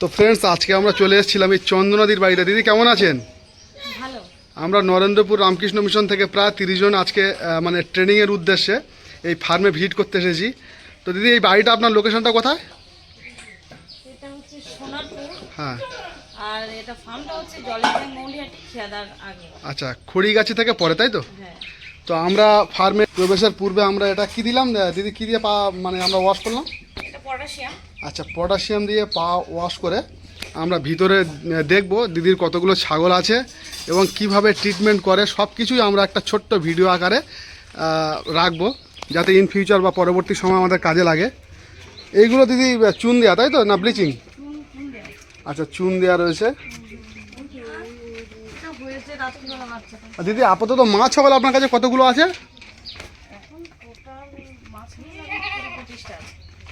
তো ফ্রেন্ডস আজকে আমরা চলে এসেছিলাম এই চন্দ্রনদীর বাড়িতে। দিদি কেমন আছেন? আমরা নরেন্দ্রপুর রামকৃষ্ণ মিশন থেকে প্রায় তিরিশ জন আজকে মানে ট্রেনিংয়ের উদ্দেশ্যে এই ফার্মে ভিজিট করতে এসেছি। তো দিদি এই বাড়িটা আপনার লোকেশনটা কোথায়? হ্যাঁ। আর এটা ফার্মটা হচ্ছে আগে আচ্ছা খড়িগাছি থেকে পরে তাই তো? হ্যাঁ। তো আমরা ফার্মে প্রবেশের পূর্বে আমরা এটা কি দিলাম? দিদি কি দিয়ে পা মানে আমরা ওয়াশ করলাম? পটাশিয়াম। আচ্ছা পটাশিয়াম দিয়ে পা ওয়াশ করে আমরা ভিতরে দেখব দিদির কতগুলো ছাগল আছে এবং কীভাবে ট্রিটমেন্ট করে। সব কিছুই আমরা একটা ছোট্ট ভিডিও আকারে রাখব যাতে ইন ফিউচার বা পরবর্তী সময় আমাদের কাজে লাগে। এইগুলো দিদি চুন দেওয়া তাই তো? না ব্লিচিং আচ্ছা চুন দেওয়া রয়েছে। দিদি আপাতত মাছ ছাগল আপনার কাছে কতগুলো আছে।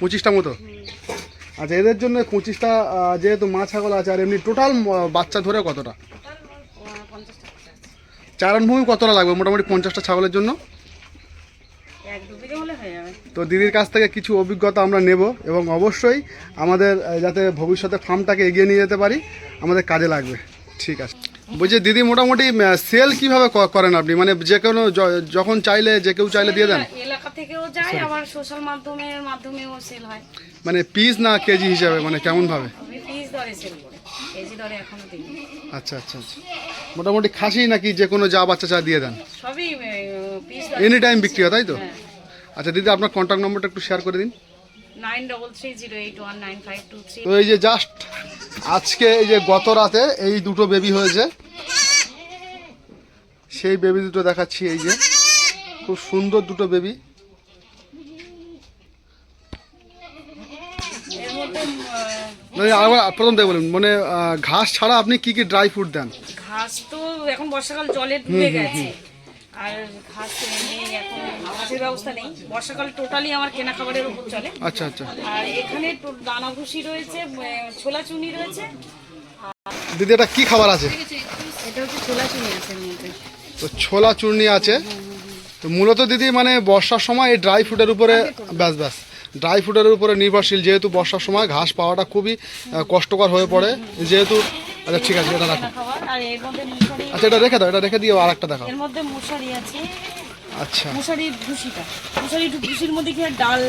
পঁচিশটা মতো। আচ্ছা এদের জন্য পঁচিশটা যেহেতু মা ছাগল আছে আর এমনি টোটাল বাচ্চা ধরে কতটা? টোটাল পঞ্চাশটা চারণ ভূমি কতটা লাগবে? মোটামুটি পঞ্চাশটা ছাগলের জন্য? তো দিদির কাছ থেকে কিছু অভিজ্ঞতা আমরা নেব এবং অবশ্যই আমাদের যাতে ভবিষ্যতে ফার্মটাকে এগিয়ে নিয়ে যেতে পারি আমাদের কাজে লাগবে। ঠিক আছে। বলছি দিদি মোটামুটি সেল কীভাবে করেন আপনি? মানে যে কোনো যখন চাইলে যে কেউ চাইলে দিয়ে দেন। এলাকা থেকেও যায় আবার সোশ্যাল মাধ্যমের মাধ্যমেও সেল হয়। মানে পিস না কেজি হিসাবে মানে কেমনভাবে? আমি পিস দরে সেল করি কেজি দরে এখনও দিই আচ্ছা আচ্ছা আচ্ছা। মোটামুটি খাসি নাকি যে কোনো যা বাচ্চা চা দিয়ে দেন? সবই পিস এনি টাইম বিক্রি হয় তাই তো? হ্যাঁ। আচ্ছা দিদি আপনার কন্ট্যাক্ট নম্বরটা একটু শেয়ার করে দিন। তো এই যে জাস্ট আজকে এই যে গত রাতে এই দুটো বেবি হয়েছে। সেই বেবি দুটো দেখাচ্ছি এই যে। খুব সুন্দর দুটো বেবি মানে প্রথম থেকে বলুন মানে ঘাস ছাড়া আপনি কি কি ড্রাই ফ্রুট দেন? ঘাস তো এখন বর্ষাকাল জলে ডুবে গেছে। আর ঘাস নেই এখন ঘাসের ব্যবস্থা নেই। বর্ষাকাল টোটালি আমার কেনা খাবারের উপর চলে। আচ্ছা আচ্ছা। আর এখানে দানা ভুসি রয়েছে ছোলা চুনি রয়েছে। দিদি এটা কি খাবার আছে? এটা হচ্ছে ছোলা চুনি আছে তো ছোলা চূর্ণি আছে। তো মূলত দিদি মানে বর্ষার সময় এই ড্রাই ফ্রুটের উপরে ব্যাস ব্যাস। ড্রাই ফ্রুটের উপরে নির্ভরশীল। যেহেতু বর্ষার সময় ঘাস পাওয়াটা খুবই কষ্টকর হয়ে পড়ে। যেহেতু আচ্ছা ঠিক আছে এটা রাখো। আর এর মধ্যে মুসারি আচ্ছা এটা রেখে দাও এটা রেখে দিও আর একটা দেখাও। এর মধ্যে মুসারি আছে। আচ্ছা। মুসারি ভুসিটা একটু ভুসির মধ্যে কি ডাল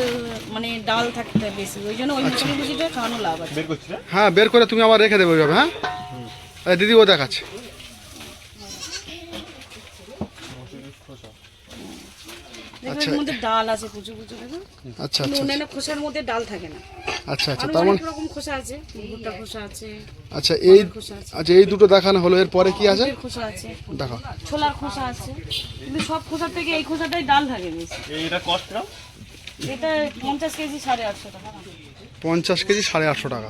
মানে ডাল থাকতে বেশি ওই জন্য ওই মুসারি ভুসিটা খাওয়ানো লাভ আছে। হ্যাঁ বের করে তুমি আবার রেখে দেবে ওইভাবে হ্যাঁ? আরে দিদি ও দেখাচ্ছে। দেখবে এর মধ্যে ডাল আছে প্রচুর প্রচুর দেখো আচ্ছা আচ্ছা অন্যান্য খোসার মধ্যে ডাল থাকে না। আচ্ছা আচ্ছা তার মানে রকম খোসা আছে ভুট্টা খোসা আছে আচ্ছা এই খোসা আচ্ছা এই দুটো দেখানো হলো এরপরে কি আছে? খোসা আছে। দেখো ছোলার খোসা আছে। কিন্তু সব খোসার থেকে এই খোসাটাই ডাল থাকে বেশি। এটা কষ্ট? এটা পঞ্চাশ কেজি সাড়ে আটশো টাকা। পঞ্চাশ কেজি সাড়ে আটশো টাকা।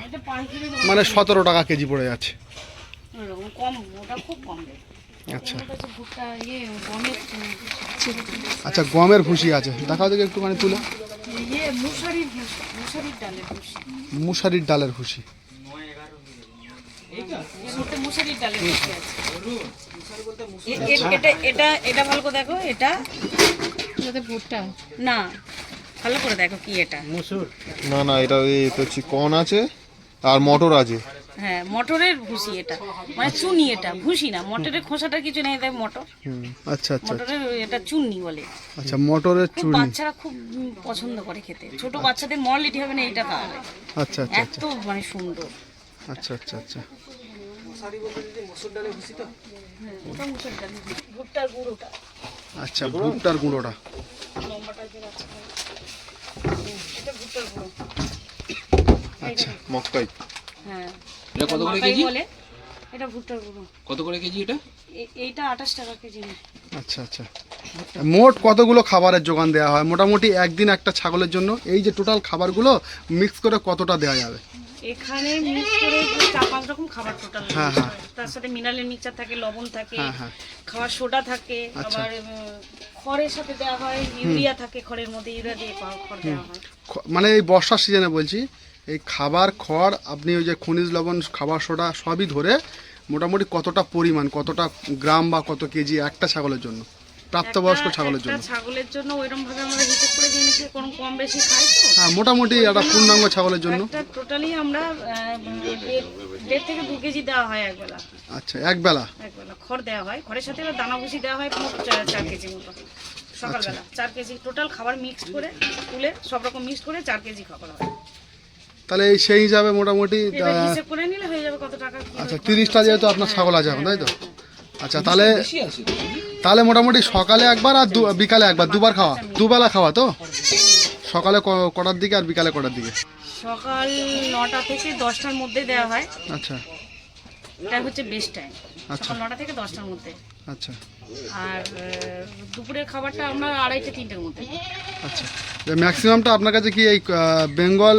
মানে সতেরো টাকা কেজি পড়ে যাচ্ছে। এরকম কম ওটা খুব কম আচ্ছা। ইয়ে গমের আচ্ছা। গমের ভুসি আছে। দেখাও দেখি একটুখানি তুলে। ইয়ে মুসারির ডালের ভুসি। এটা এটা এটা ভালো করে দেখো এটা। ভুট্টা। না ভালো করে দেখো কি এটা। না না এটা এই তো চিকন আছে আর মটর আছে। হ্যাঁ মটরের ভুসি এটা। মানে চুনি এটা ভুসি না মটরের খোসাটা কিছু নেই তাই মটর। আচ্ছা আচ্ছা। মটরের এটা চুন্নি বলে। আচ্ছা মটরের খুব বাচ্চারা খুব পছন্দ করে খেতে। ছোট বাচ্চাদের মরলিটি হবে না এটা খাওয়াবে আচ্ছা আচ্ছা এত মানে সুন্দর। আচ্ছা আচ্ছা আচ্ছা। ওটা মুসুর ডাল ভুট্টার গুঁড়োটা। আচ্ছা ভুট্টার গুঁড়োটা। আচ্ছা মক্কাই হ্যাঁ। এটা কত করে কেজি? বলে এটা ভুট্টার গুঁড়ো কত করে কেজি এটা? এইটা আঠাশ টাকা কেজি আচ্ছা আচ্ছা। মোট কতগুলো খাবারের যোগান দেওয়া হয়? মোটামুটি একদিন একটা ছাগলের জন্য। এই যে টোটাল খাবারগুলো মিক্স করে কতটা দেওয়া যাবে? এখানে মিক্স করে চার পাঁচ রকম খাবার টোটাল হ্যাঁ, হ্যাঁ। তার সাথে মিনারেল মিক্সচার থাকে লবণ থাকে হ্যাঁ, হ্যাঁ। খাবার সোডা থাকে আচ্ছা। আবার খড়ের সাথে দেওয়া হয় ইউরিয়া থাকে খড়ের মধ্যে ইউরিয়া দিয়ে খড় দেওয়া হয়। মানে এই বর্ষার সিজনে বলছি এই খাবার খড় আপনি ওই যে খনিজ লবণ খাবার সোডা সবই ধরে মোটামুটি কতটা পরিমাণ কতটা গ্রাম বা কত কেজি একটা ছাগলের জন্য? প্রাপ্তবয়স্ক ছাগলের জন্য। ছাগলের জন্য ওইরকম ভাবে আমরা হিসেব করে দিয়ে নিচ্ছি কোনো কম বেশি খাই তো। হ্যাঁ মোটামুটি একটা পূর্ণাঙ্গ ছাগলের জন্য। টোটালি আমরা দেড়- থেকে দু কেজি দেওয়া হয় একবেলা। আচ্ছা একবেলা? একবেলা খড় দেওয়া হয়। খড়ের সাথে এবার দানা ভুসি দেওয়া হয় মোট চার কেজি মতো। সকালবেলা আচ্ছা। চার কেজি। টোটাল খাবার মিক্সড করে তুলে সব রকম মিক্সড করে চার কেজি খাবার হয়। তাহলে সেই হিসাবে মোটামুটি হয়ে আচ্ছা তিরিশটা যেহেতু আপনার ছাগল আছে এখন তাই তো? আচ্ছা তাহলে তাহলে মোটামুটি সকালে একবার আর বিকালে একবার দুবার খাওয়া দুবেলা খাওয়া তো? সকালে কটার দিকে আর বিকালে কটার দিকে? সকাল নটা থেকে দশটার মধ্যে দেওয়া হয়। আচ্ছা। এটা হচ্ছে বেস্ট টাইম আচ্ছা। সকাল নটা থেকে দশটার মধ্যে। আচ্ছা। আর দুপুরের খাবারটা আমরা আড়াইটে তিনটের মধ্যে। আচ্ছা। ম্যাক্সিমামটা আপনার কাছে কি এই বেঙ্গল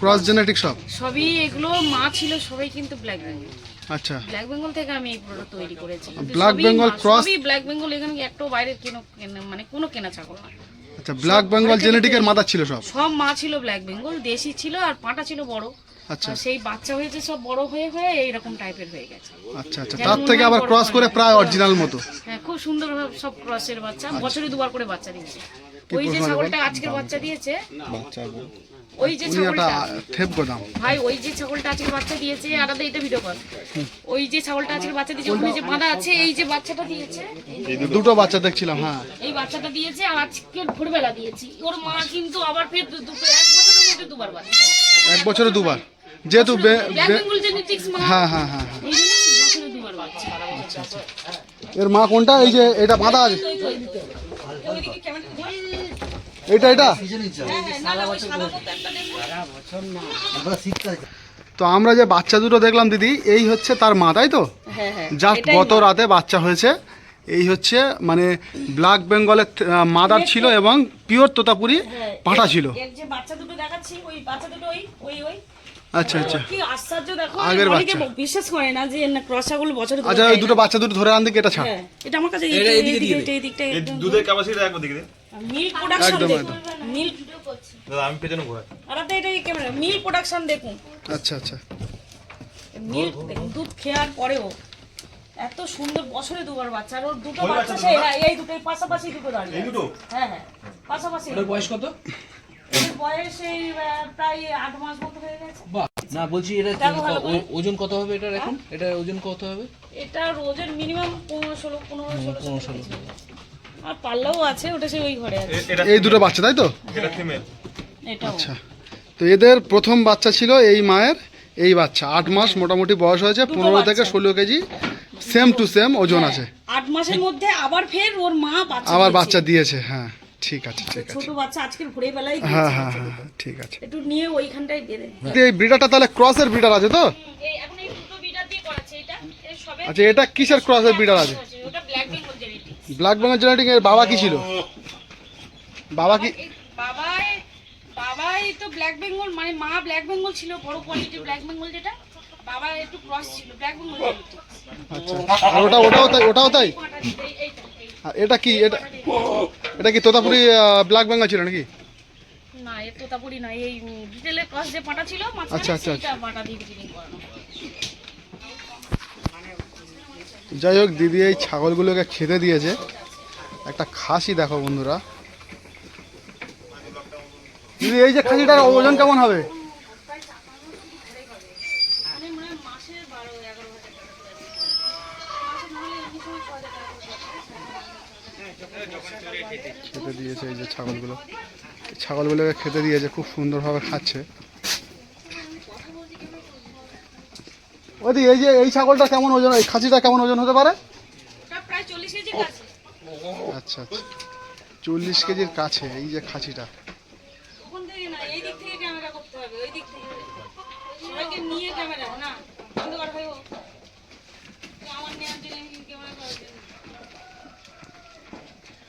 ক্রস জেনেটিক সব? সবই এগুলো মা ছিল সবাই কিন্তু ব্ল্যাক বেঙ্গল আচ্ছা। ব্ল্যাক বেঙ্গল থেকে আমি এই প্রোডাক্ট তৈরি করেছি। Bengal মা- cross- সবই ব্ল্যাক বেঙ্গল এখানে একটাও বাইরের কেনো মানে কোনো কেনা ছাগল না। আচ্ছা ব্ল্যাক বেঙ্গল জেনেটিকের মাথা ছিল সব? সব মা ছিল ব্ল্যাক বেঙ্গল দেশি ছিল আর পাটা ছিল বড়। আচ্ছা। সেই বাচ্চা হয়েছে সব বড় হয়ে হয়ে এইরকম টাইপের হয়ে গেছে। আচ্ছা আচ্ছা। তার থেকে আবার ক্রস করে প্রায় অরিজিনাল মতো। হ্যাঁ খুব সুন্দর সব ক্রসের বাচ্চা বছরে দুবার করে বাচ্চা দিয়েছে। ওই যে ছাগলটা আজকে বাচ্চা দিয়েছে। বাচ্চা ওই যে উনি ছাগলটা। থেপ গোদাম ভাই ওই যে ছাগলটা আজকে বাচ্চা দিয়েছে আলাদা এটা ভিডিও কর। ওই যে ছাগলটা আজকে বাচ্চা দিয়েছে ওখানে যে বাঁধা আছে এই যে বাচ্চাটা দিয়েছে দুটো। বাচ্চা দেখছিলাম হ্যাঁ। এই বাচ্চাটা দিয়েছে আর আজকে ভোরবেলা দিয়েছি। ওর মা কিন্তু আবার ফের দুটো এক বছরের মধ্যে দুবার বাচ্চা এক বছরে দুবার। যেহেতু হ্যাঁ হ্যাঁ হ্যাঁ হ্যাঁ। দুবার বাচ্চা এর মা কোনটা? এই যে এটা বাঁধা আছে ওই তো, ওই তো। ওইদিকে ক্যামেরা ঘুরে। এটা এটা? হ্যাঁ, হ্যাঁ। তো আমরা যে বাচ্চা দুটো দেখলাম দিদি এই হচ্ছে তার মা তাই তো? হ্যাঁ হ্যাঁ। জাস্ট গত রাতে বাচ্চা হয়েছে। এই হচ্ছে মানে ব্ল্যাক বেঙ্গলের মাদার ছিল এবং পিওর তোতাপুরি হ্যাঁ, পাঠা ছিল। এর যে বাচ্চা দুটো দেখাচ্ছি ওই বাচ্চা দুটো ওই ওই ওই। আচ্ছা আচ্ছা। দেখো আগের বাচ্চা। বিশ্বাস করে না যে না ক্রস ছাগল বছরে দুবার আচ্ছা ওই দুটো বাচ্চা দুটো ধরে আন দিকে এটা ছাড়। হ্যাঁ এটা আমার কাছে এই- এই দিকটা এই দিকটা দুধের ক্যাপাসিটি একবার দেখে দিন মিল প্রোডাকশন একদম, দেখুন। মিল দাদা আমি পেছনে ঘোরা আর আপনি এটা এই ক্যামেরা মিল প্রোডাকশন দেখুন। আচ্ছা আচ্ছা। মিল দেখুন দুধ খেয়ার পরেও এত সুন্দর বছরে দুবার বাচ্চা আর ওর দুটো বাচ্চা সেই হ্যাঁ এই দুটো এই পাশাপাশি দুটো দাঁড়িয়ে দুটো? হ্যাঁ হ্যাঁ পাশাপাশি বয়স কত? বয়স এই আহ, প্রায় আট মাস মতো হয়ে গেছে। বাহ না বলছি এটা কি- দেখো ভালো করে। ও- ওজন কত হবে এটার এখন? এটার ওজন কত হবে? এটার ওজন মিনিমাম পনেরো ষোলো পনেরো ষোলো পনেরো ষোলো। আর পাল্লাও আছে ওটা সে ওই ঘরে আছে। এই দুটো বাচ্চা তাই তো? এটা ফিমেল এটাও। আচ্ছা। তো এদের প্রথম বাচ্চা ছিল এই মায়ের এই বাচ্চা। আট মাস মোটামুটি বয়স হয়েছে পনেরো থেকে ষোলো কেজি সেম টু সেম ওজন আছে। আট মাসের মধ্যে আবার ফের ওর মা বাচ্চা আবার দিয়েছে। বাচ্চা দিয়েছে হ্যাঁ। ঠিক আছে ঠিক আছে। ছোট বাচ্চা আজকের ভোরে বেলায় হ্যাঁ হ্যাঁ হ্যাঁ হ্যাঁ, ঠিক আছে। একটু নিয়ে ওইখানটায় দিয়ে দেন এই ব্রিডারটা তাহলে ক্রসের ব্রিডার আছে তো? এখন এই দুটো বিটার দিয়ে করাচ্ছে এটা সবে আচ্ছা এটা কিসের ক্রসের ব্রিডার আছে ওটা black Bengal genetic black Bengal genetic এর বাবা কি ছিল? বাবা কি বাবাই বাবাই তো ব্ল্যাক বেঙ্গল মানে মা ব্ল্যাক বেঙ্গল ছিল বড় কোয়ালিটির ব্ল্যাক বেঙ্গল যেটা বাবা একটু ক্রস ছিল ব্ল্যাক বেঙ্গল আচ্ছা। আর ওটা ওটাও তাই ওটাও তাই? আর এটা কি? এটা এটা কি তোতাপুরি ব্ল্যাক বেঙ্গল ছিল নাকি? না এ তোতাপুরি না এই ডিটেলের ক্রস যে পাটা ছিল আচ্ছা, আচ্ছা, সেইটা পাটা দিয়ে ব্রিডিং করানো। যাই হোক, দিদি এই ছাগলগুলোকে খেতে দিয়েছে। একটা খাসি দেখো বন্ধুরা। দিদি, এই যে খাসিটার ওজন কেমন হবে। খেতে দিয়েছে এই যে ছাগলগুলো। ছাগলগুলোকে খেতে দিয়েছে, খুব সুন্দরভাবে খাচ্ছে। ওদি এই যে এই ছাগলটা কেমন ওজন এই খাসিটা কেমন ওজন হতে পারে? ওটা প্রায় চল্লিশ কেজির কাছে। আচ্ছা আচ্ছা। চল্লিশ কেজির কাছে এই যে খাসিটা।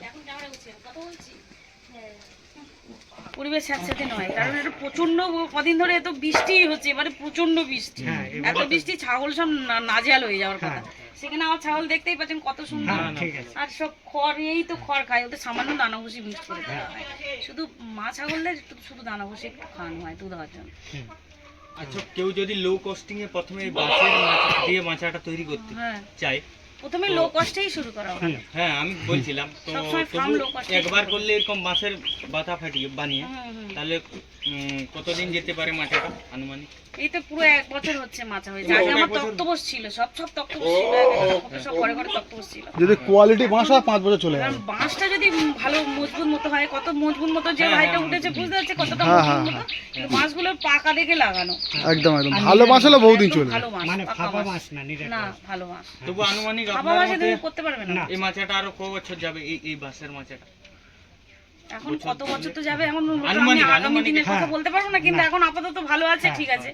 এখন ক্যামেরা কথা বলছি? পরিবেশ একসাথে নয় কারণ এটা প্রচণ্ড কদিন ধরে এত বৃষ্টি হচ্ছে এবারে প্রচণ্ড বৃষ্টি। এত বৃষ্টি ছাগল সব না- হয়ে যাওয়ার কথা। সেখানে আমার ছাগল দেখতেই পাচ্ছেন কত সুন্দর। আর সব খড় এই তো খড় খায় ওদের সামান্য দানা ভুসি মিক্স করে দেওয়া হয়। শুধু মা ছাগলদের একটু শুধু দানা ভুসি একটু খাওয়ানো হয় দুধ হওয়ার জন্য। আচ্ছা কেউ যদি লো কস্টিং এ প্রথমে এই দিয়ে মাচাটা তৈরি করতে হ্যাঁ। চায় প্রথমে লো কস্টেই শুরু করা হয় হ্যাঁ আমি বলছিলাম তো। একবার করলে এরকম বাঁশের বাতা ফাটিয়ে বানিয়ে। তাহলে কতদিন যেতে পারে আনুমানিক? এই তো পুরো এক বছর হচ্ছে মাচা হয়েছে। আগে আমার তক্তবোস ছিল সব সব তক্তবোস ছিল সব ঘরে ঘরে তক্তবোস ছিল। যদি কোয়ালিটি বাঁশ হয় পাঁচ বছর চলে যাবে। বাঁশটা যদি ভালো মজবুত মতো হয় কত মজবুত মতো যে হ্যাঁ, ভাইটা হ্যাঁ, উঠেছে বুঝতে পারছে কতটা মজবুত মতো। বাঁশগুলো পাকা দেখে লাগানো। একদম একদম। ভালো বাঁশ হলে বহুদিন চলে ভালো বাঁশ মানে ফাঁপা বাঁশ। মাছ না না ভালো বাঁশ। তবু আনুমানিক ফাঁপা আপনার তুমি করতে পারবে না। না। এই মাচাটা আরও ক বছর যাবে এই এই বাঁশের মাচাটা? এখন কত বছর তো যাবে এখন আমি আগামী দিনের কথা। বলতে পারব না কিন্তু এখন আপাতত ভালো আছে ঠিক আছে।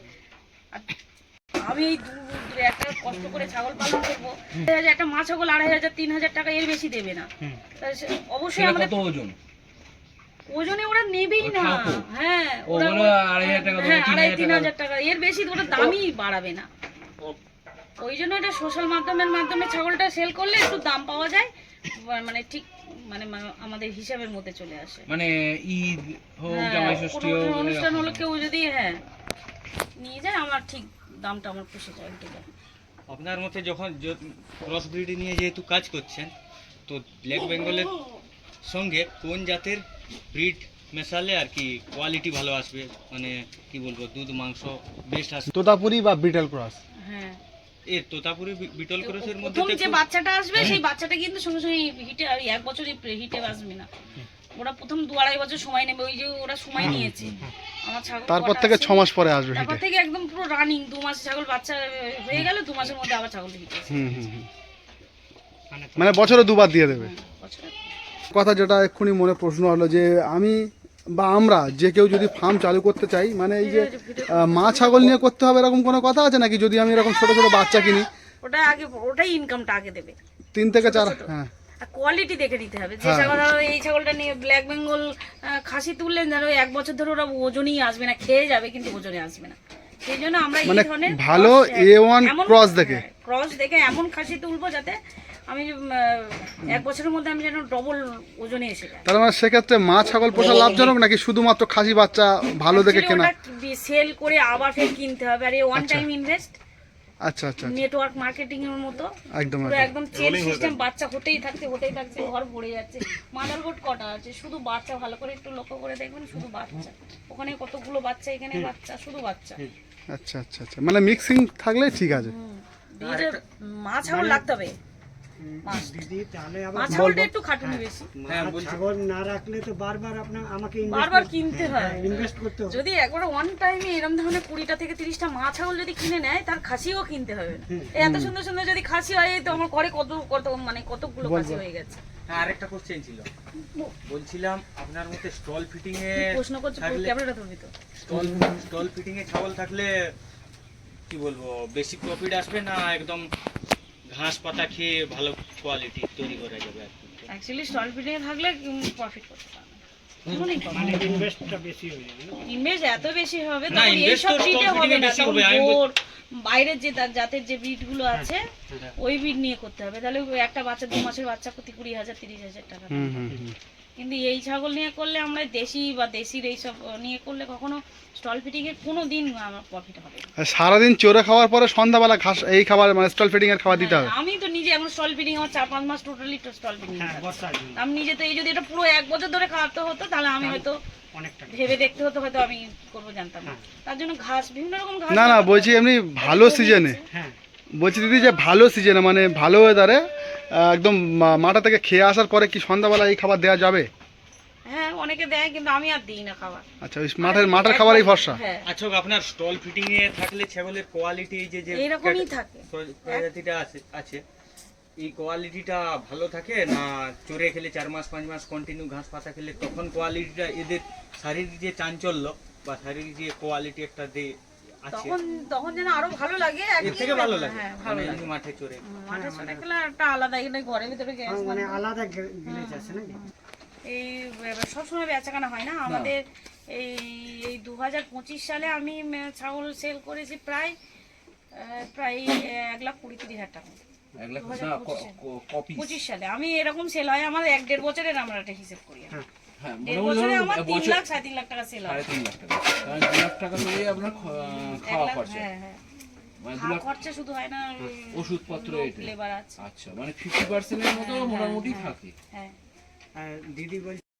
আমি এই দু দু একটা কষ্ট করে ছাগল পালন করব। আড়াই হাজার একটা মা ছাগল আড়াই হাজার তিন হাজার টাকা এর বেশি দেবে না। অবশ্যই আমাদের ওজন? ওজনে ওরা নেবেই না। হ্যাঁ ওরা আড়াই হাজার টাকা হ্যাঁ তিন হাজার টাকা এর বেশি তো ওরা দামই বাড়াবে না। ওই জন্য এটা সোশ্যাল মাধ্যমের মাধ্যমে ছাগলটা সেল করলে একটু দাম পাওয়া যায় মানে ঠিক মানে আমাদের হিসাবের মধ্যে চলে আসে। মানে ঈদ হোক হ্যাঁ, জামাই ষষ্ঠী হোক অনুষ্ঠান হলো কেউ যদি হ্যাঁ নিয়ে যায় আমার ঠিক দামটা আমার পুষে যায় একটু আপনার মতে যখন ক্রস ব্রিড নিয়ে যেহেতু কাজ করছেন তো ব্ল্যাক বেঙ্গলের সঙ্গে কোন জাতের ব্রিড মেশালে আর কি কোয়ালিটি ভালো আসবে? মানে কি বলব দুধ মাংস বেস্ট আসবে? তোতাপুরি বা বিটেল ক্রস হ্যাঁ। এ তোতাপুরি বিটল ক্রসের মধ্যে প্রথম যে বাচ্চাটা আসবে সেই বাচ্চাটা কিন্তু সঙ্গে সঙ্গে হিটে এক বছরই হিটে আসবে না। ওরা প্রথম দু আড়াই বছর সময় নেবে ওই যে ওরা সময় নিয়েছে। আমার ছাগল তারপর থেকে ছ মাস পরে আসবে তারপর থেকে একদম পুরো রানিং দু মাস ছাগল বাচ্চা হয়ে গেল দু মাসের মধ্যে আবার ছাগল হিটে হুম হুম হুম। মানে মানে বছরে দুবার দিয়ে দেবে। কথা যেটা এক্ষুনি মনে প্রশ্ন হলো যে আমি বা আমরা যে কেউ যদি ফার্ম চালু করতে চাই মানে এই যে মা ছাগল নিয়ে করতে হবে এরকম কোনো কথা আছে নাকি? যদি আমি এরকম ছোট ছোট বাচ্চা কিনি। ওটা আগে ওটাই ইনকামটা আগে দেবে। তিন থেকে চার হ্যাঁ। কোয়ালিটি দেখে নিতে হবে। যে হ্যাঁ। ছাগল ধরো এই ছাগলটা নিয়ে ব্ল্যাক বেঙ্গল খাসি তুললেন ধরো এক বছর ধরে ওরা ওজনই আসবে না খেয়ে যাবে কিন্তু ওজনে আসবে না। সেই জন্য আমরা এই মানে ধরনের ভালো A1 cross দেখে। ক্রস দেখে এমন খাসি তুলবো যাতে আমি এক বছরের মধ্যে আমি যেন ডবল ওজনে এসে যায় তার মানে সেক্ষেত্রে মা ছাগল পোষা লাভজনক নাকি শুধুমাত্র খাসি বাচ্চা ভালো দেখে কেনা? সেল করে আবার ফের কিনতে হবে আর এই ওয়ান টাইম ইনভেস্ট আচ্ছা আচ্ছা আচ্ছা। নেটওয়ার্ক মার্কেটিং এর মতো। একদম একদম। চেন সিস্টেম বাচ্চা হতেই থাকছে হতেই থাকছে ঘর ভরে যাচ্ছে। মাদার বোর্ড কটা আছে? শুধু বাচ্চা ভালো করে একটু লক্ষ্য করে দেখবেন শুধু বাচ্চা। ওখানে কতগুলো বাচ্চা এখানে বাচ্চা শুধু বাচ্চা। আচ্ছা আচ্ছা আচ্ছা। মানে মিক্সিং থাকলে ঠিক আছে। মা ছাগল লাগতে হবে। দিদি তাহলে আবার মা একটু খাটুনি বেশি। হ্যাঁ ছাগল না রাখলে তো বারবার আপনার আমাকে বারবার কিনতে হয় ইনভেস্ট করতে হবে। যদি একবার ওয়ান টাইমে এরকম ধরনের কুড়িটা থেকে তিরিশটা মা ছাগল যদি কিনে নেয় তার খাসিও কিনতে হবে না। এত সুন্দর সুন্দর যদি খাসি হয় তো আমার ঘরে কত কত মানে কতগুলো খাসি হয়ে গেছে। হ্যাঁ আরেকটা কোশ্চেন ছিল। বলছিলাম আপনার মতে স্টল ফিটিং এ প্রশ্ন করছ? ক্যামেরাটা ধরবি তো স্টল স্টল ফিটিং এ ছাগল থাকলে কি বলব বেশি প্রফিট আসবে না একদম ঘাস পাতা খেয়ে ভালো কোয়ালিটি তৈরি করা যাবে আর অ্যাকচুয়ালি স্টল ফিডিং এ থাকলে প্রফিট করতে পারবে। মানে ইনভেস্টটা বেশি হয়ে যাবে ইনভেস্ট এত বেশি হবে না, হবে বাইরের যে জাতের যে গুলো আছে ওই বিট নিয়ে করতে হবে। তাহলে একটা বাচ্চা দু মাসের বাচ্চা প্রতি কুড়ি হাজার তিরিশ হাজার টাকা। কিন্তু এই ছাগল নিয়ে করলে আমরা দেশি বা দেশির এইসব নিয়ে করলে কখনো স্টল ফিটিং এর কোনো দিন আমার প্রফিট হবে সারাদিন চোরে খাওয়ার পরে সন্ধ্যাবেলা ঘাস এই খাবার মানে স্টল ফিডিং এর খাবার দিতে হবে। হ্যাঁ, আমি তো নিজে এখন স্টল ফিটিং আমার চার পাঁচ মাস টোটালি স্টল ফিটিং হ্যাঁ আমি নিজে তো এই যদি এটা পুরো এক বছর ধরে খাওয়াতে হতো তাহলে আমি হয়তো ভেবে দেখতে হতো হয়তো আমি করব জানতাম না। তার জন্য ঘাস বিভিন্ন রকম ঘাস না না বলছি এমনি ভালো সিজনে হ্যাঁ। বলছি দিদি যে ভালো সিজনে মানে ভালো ওয়েদারে একদম মা- মাঠা থেকে খেয়ে আসার পরে কি সন্ধ্যাবেলা এই খাবার দেওয়া যাবে? হ্যাঁ অনেকে দেয় কিন্তু আমি আর দিই না খাবার। আচ্ছা ওই মাঠের মাঠের খাবারই ভরসা। হ্যাঁ। আচ্ছা আপনার স্টল ফিটিং এ থাকলে ছাগলের কোয়ালিটি যে যে এইরকমই থাকে। প্রজাতিটা আছে আছে এই কোয়ালিটিটা ভালো থাকে না চড়ে খেলে চার মাস পাঁচ মাস কন্টিনিউ ঘাস পাতা খেলে তখন কোয়ালিটিটা এদের শারীরিক যে চাঞ্চল্য বা শারীরিক যে কোয়ালিটি একটা যে আছে তখন তখন যেন আরও ভালো লাগে থেকে ভালো লাগে? হ্যাঁ ভালো মানে লাগে। মাঠে চড়ে মাঠে চলে গেলে একটা আলাদা এখানে ঘরের ভিতরে গ্যাস মানে আলাদা গিলেজ আছে নাকি? এই সবসময় বেচাকেনা হয় না? আমাদের এই এই দু পঁচিশ সালে আমি ছাগল সেল করেছি প্রায় প্রায় এক লাখ কুড়ি তিরিশ হাজার টাকা। পঁচিশে। সালে। আমি এরকম সেল হয় আমার এক দেড় বছরের আমরা একটা হিসেব করি। হ্যাঁ বছরে আমার তিন লাখ সাড়ে তিন লাখ টাকা সেল হয় লাখ টাকা। কারণ লাখ টাকা তো আপনার খাওয়া খরচা। হ্যাঁ হ্যাঁ। মানে খরচা শুধু হয় না ওষুধপত্র এটা। আচ্ছা মানে ফিফটি পার্সেন্টের মতো মোটামুটি থাকে। হ্যাঁ। আর দিদি বলছে